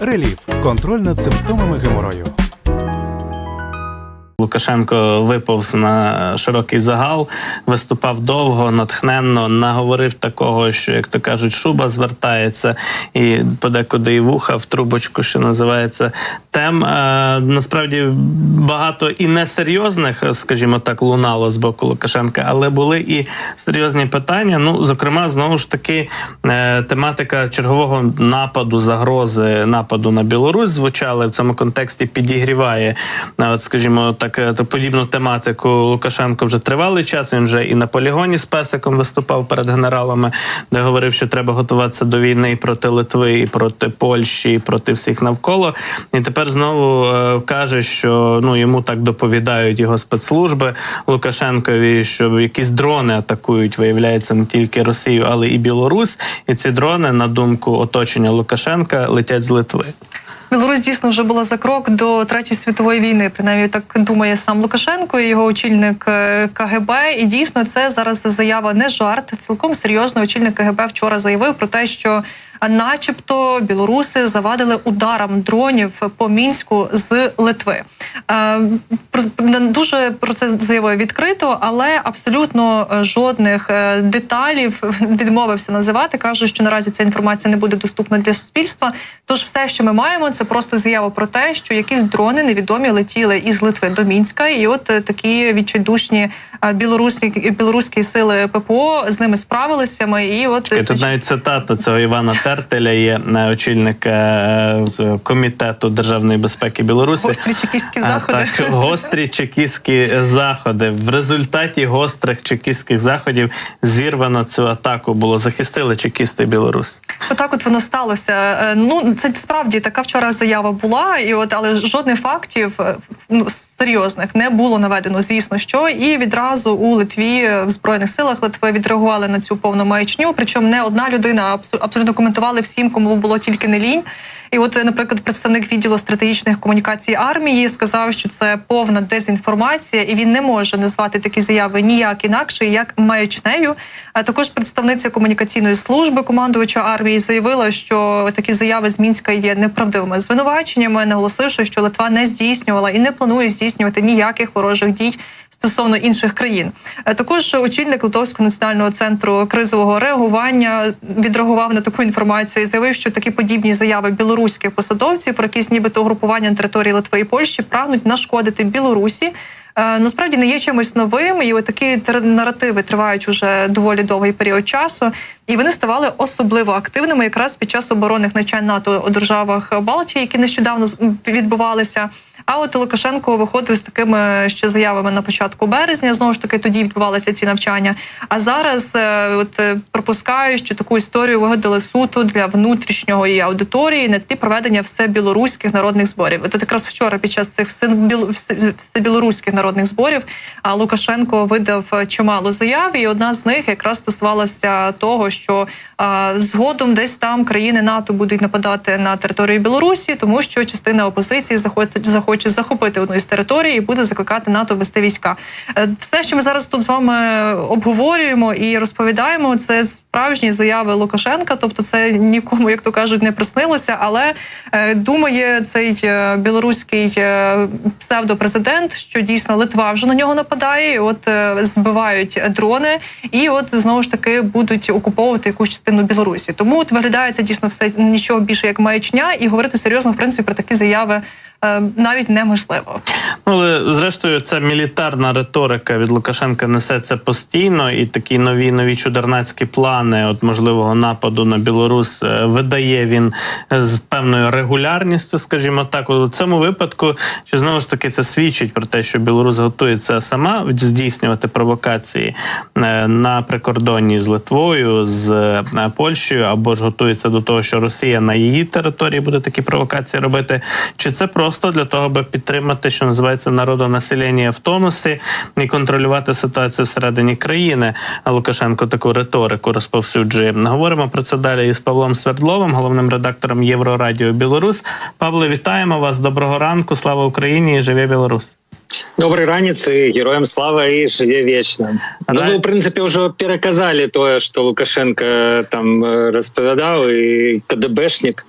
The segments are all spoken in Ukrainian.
Реліф контроль над симптомами геморою. Лукашенко виповз на широкий загал, виступав довго, натхненно, наговорив такого, що, як то кажуть, шуба звертається, і подекуди і вуха в трубочку, що називається. Тем е, насправді багато і несерйозних, скажімо так, лунало з боку Лукашенка, але були і серйозні питання. Ну, зокрема, знову ж таки, е, тематика чергового нападу, загрози нападу на Білорусь звучали в цьому контексті, підігріває, е, от, скажімо так, е, ту подібну тематику Лукашенко вже тривалий час. Він вже і на полігоні з песиком виступав перед генералами, де говорив, що треба готуватися до війни проти Литви, і проти Польщі, і проти всіх навколо. І тепер знову е, каже, що ну йому так доповідають його спецслужби Лукашенкові, що якісь дрони атакують, виявляється, не тільки Росію, але і Білорусь. І ці дрони, на думку оточення Лукашенка, летять з Литви. Білорусь дійсно вже була за крок до третьої світової війни. Принаймні так думає сам Лукашенко, і його очільник е, КГБ. І дійсно це зараз заява не жарт. Цілком серйозно очільник КГБ вчора заявив про те, що. А начебто білоруси завадили ударам дронів по мінську з Литви. Е, дуже про це заявив відкрито, але абсолютно е, жодних е, деталів відмовився називати. каже, що наразі ця інформація не буде доступна для суспільства. Тож, все, що ми маємо, це просто заява про те, що якісь дрони невідомі летіли із Литви до Мінська, і от такі відчайдушні білоруські білоруські сили ППО з ними справилися. Ми і от І тут навіть цитата цього Івана Тертеля є е, очільник е, комітету державної безпеки Білорусі. гострі чекістські заходи. Так, гострі чекістські заходи. В результаті гострих чекістських заходів зірвано цю атаку. Було захистили чекісти Білорусь. Отак, от воно сталося. Е, Ну це справді така вчора заява була, і от але жодних фактів ну серйозних не було наведено, звісно, що і відразу у Литві в збройних силах Литви відреагували на цю повну маячню. Причому не одна людина а абсолютно коментували всім, кому було тільки не лінь. І от, е, наприклад, представник відділу стратегічних комунікацій армії сказав, що це повна дезінформація, і він не може назвати такі заяви ніяк інакше, як маячнею. А також представниця комунікаційної служби командувача армії заявила, що такі заяви з мінська є неправдивими звинуваченнями, наголосивши, що Литва не здійснювала і не планує здійснювати ніяких ворожих дій. Стосовно інших країн, Е, також очільник Литовського національного центру кризового реагування відреагував на таку інформацію і заявив, що такі подібні заяви білоруських посадовців про якісь нібито угрупування на території Литви і Польщі прагнуть нашкодити Білорусі. Е, Насправді не є чимось новим, і такі наративи тривають уже доволі довгий період часу, і вони ставали особливо активними якраз під час оборонних навчань НАТО у державах Балтії, які нещодавно відбувалися. А от Лукашенко виходив з такими ще заявами на початку березня. Знову ж таки, тоді відбувалися ці навчання. А зараз е, от е, пропускаю, що таку історію вигадали суто для внутрішньої аудиторії на тлі проведення всебілоруських народних зборів. От якраз вчора, під час цих всебіл- всебілоруських народних зборів, а Лукашенко видав чимало заяв, і одна з них якраз стосувалася того, що згодом десь там країни НАТО будуть нападати на територію Білорусі, тому що частина опозиції захоче, захоче захопити одну із територій і буде закликати НАТО вести війська. Е, Все, що ми зараз тут з вами обговорюємо і розповідаємо, це справжні заяви Лукашенка. Тобто, це нікому, як то кажуть, не приснилося. Але е, думає цей е, білоруський псевдопрезидент, що дійсно Литва вже на нього нападає. От збивають дрони, і от знову ж таки будуть окуповувати якусь частину Білорусі. Тому от виглядає це дійсно все нічого більше як маячня, і говорити серйозно в принципі про такі заяви навіть неможливо. Ну, але зрештою, ця мілітарна риторика від Лукашенка несеться постійно, і такі нові нові чудернацькі плани, от можливого нападу на Білорусь, е, видає він е, з певною регулярністю, скажімо так. У цьому випадку, чи знову ж таки це свідчить про те, що Білорусь готується сама здійснювати провокації е, на прикордонні з Литвою, з е, Польщею, або ж готується до того, що Росія на її території буде такі провокації робити, чи це просто для того, аби підтримати, що називається народонаселення в тонусі і контролювати ситуацію всередині країни. А Лукашенко таку риторику розповсюджує. Говоримо про це далі із Павлом Свердловим, головним редактором Єврорадіо Білорусь. Павло, вітаємо вас. Доброго ранку. Слава Україні і живе Білорусь. Добрый ранец и героям слава и живе вечно. Ну, Ра- вы, в принципе, уже переказали то, что Лукашенко там э, розповідав, і КДБшник.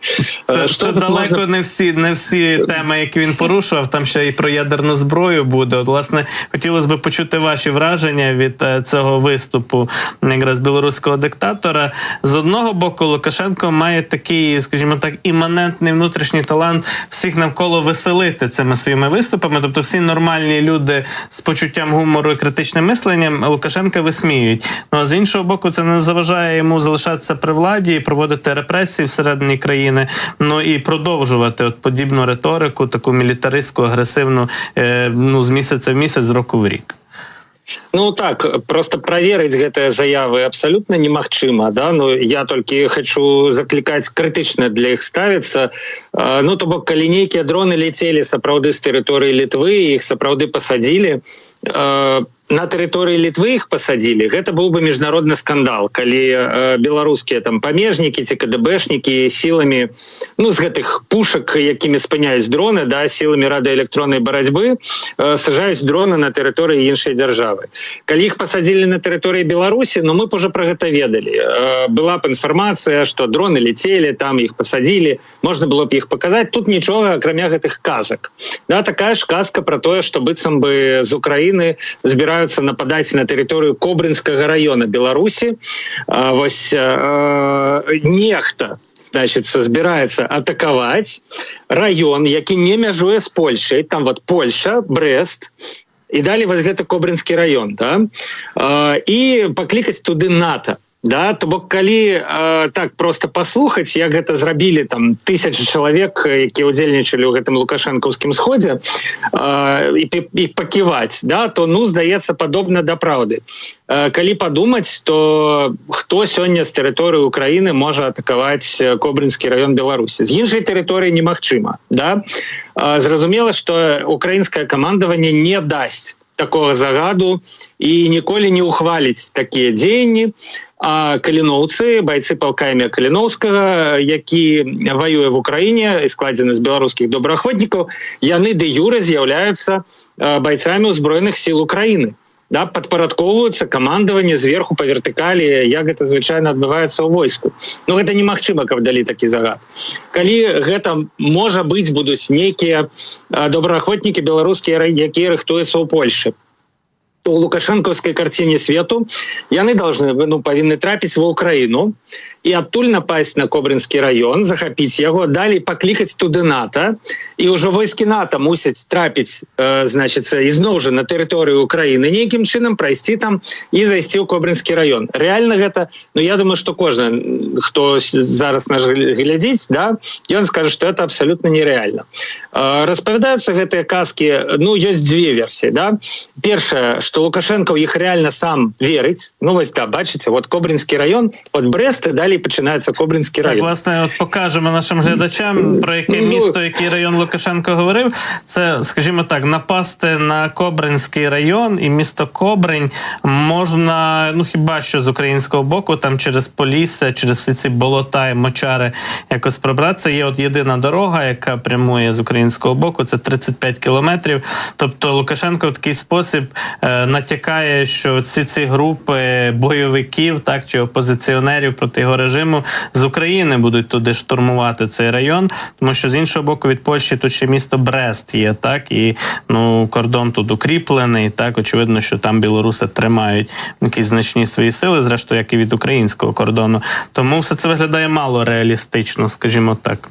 Це, Е, це Що тут далеко можна не всі не всі теми, які він порушував. Там ще і про ядерну зброю буде. От, власне, хотілося б почути ваші враження від е, цього виступу якраз білоруського диктатора. З одного боку, Лукашенко має такий, скажімо так, іманентний внутрішній талант всіх навколо веселити цими своїми виступами. Тобто, всі нормальні люди з почуттям гумору і критичним мисленням Лукашенка висміюють. Ну а з іншого боку, це не заважає йому залишатися при владі і проводити репресії всередині країни. Ну і продовжувати от подібну риторику, таку мілітаристську, агресивну, е, ну з місяця в місяць, з року в рік. Ну так просто праверыць гэтыя заявы абсалютна немагчыма да ну я толькі хочу заклікаць крытычна для іх ставіцца Э, ну то бок калі нейкія дроны ляцелі сапраўды з тэрыторыі літвы іх сапраўды пасадзілі э, на тэрыторыі літвы іх пасадзілі гэта быў бы міжнародны скандал калі э, беларускія там памежнікі ці кДбшнікі сіламі ну з гэтых пушак якімі спыняюць дроны да сіламі радыэлектроннай барацьбы э, сажаюць дроны на тэрыторыі іншай дзяржавы калі іх пасадзілі на тэрыторыі беларусі ну мы б уже про гэта ведалі э, была б інфармацыя что дроны летели там іх пасадзілі можна было б іх паказаць тут нічога акрамя гэтых казак да такая ж казка про тое что быццам бы з Украіны збіраюцца нападаць на тэрыторыю кобрынскага района беларусі а, вось э, нехта значится збіраецца атакаваць раён які не мяжуе з Польшай. Там вот Польша Брест. І далі вось гэта кобрынскі раён да? а, і паклікаць туды НАТО Да, то бок калі э, так просто паслухаць як гэта зрабілі там тысячи чалавек якія удзельнічалі ў гэтым лукашэнкаўскім сходзе э, і, і паківаць да то ну здаецца падобна да праўды. Э, калі падумаць то хто сёння з тэрыторыі Украіны можа атакаваць кобрынскі раён Беларусі? З іншай тэрыторыі немагчыма да? Э, зразумела что украінскае камандаванне не дасць такого загаду і ніколі не ухваліць такія дзеянні а каліноўцы байцы палка імя каліноўскага які ваюе в Украіне і складзены з беларускіх добраахвотнікаў яны де юра з'яўляюцца байцамі ўзброеных сіл Украіны да падпарадковваюцца камандаванне зверху па вертыкалі як гэта звычайна адбываецца ў войску. Ну гэта немагчыма каб далі такі загад калі гэта можа быць будуць нейкія добраахвотнікі беларускія якія рыхтуюцца ў Польшы. то у лукашэнкаўскай карціне свету яны должны ну павінны трапіць ва ўкраіну і адтуль напасть на кобрынскі раён захапіць яго далей паклікаць туды НАТО і ўжо войскі НАТО мусяць трапіць э, значится ізноў жа на тэрыторыю Украіны нейкім чынам прайсці там і зайсці ў кобрынскі раён реально гэта Ну я думаю что кожны м, хто с- зараз наш глядзіць да ён скажа что это абсолютно нереально э, распавядаюцца гэтыя казки ну ёсць две версии да першая что лукашенко ў іх реально сам верыць ну вось да бачыце вот кобрынскі раён от бреста далей пачынаецца кобрынскі Так, раён власне, от покажемо нашим глядачам, про яке Ну, місто, який район Лукашенко говорив. Це, скажімо так, напасти на Кобринський район і місто Кобринь можна, ну хіба що з українського боку, там через Полісся, через всі ці болота і мочари якось пробратися. Є от єдина дорога, яка прямує з українського боку, це 35 кілометрів. Тобто Лукашенко в такий спосіб е, натякає, що всі ці групи бойовиків, так чи опозиціонерів проти його режиму з України будуть туди штурмувати цей район, тому що з іншого боку від Польщі тут ще місто Брест є, так і ну кордон тут укріплений. Так очевидно, що там білоруси тримають якісь значні свої сили, зрештою, як і від українського кордону. Тому все це виглядає мало реалістично, скажімо так.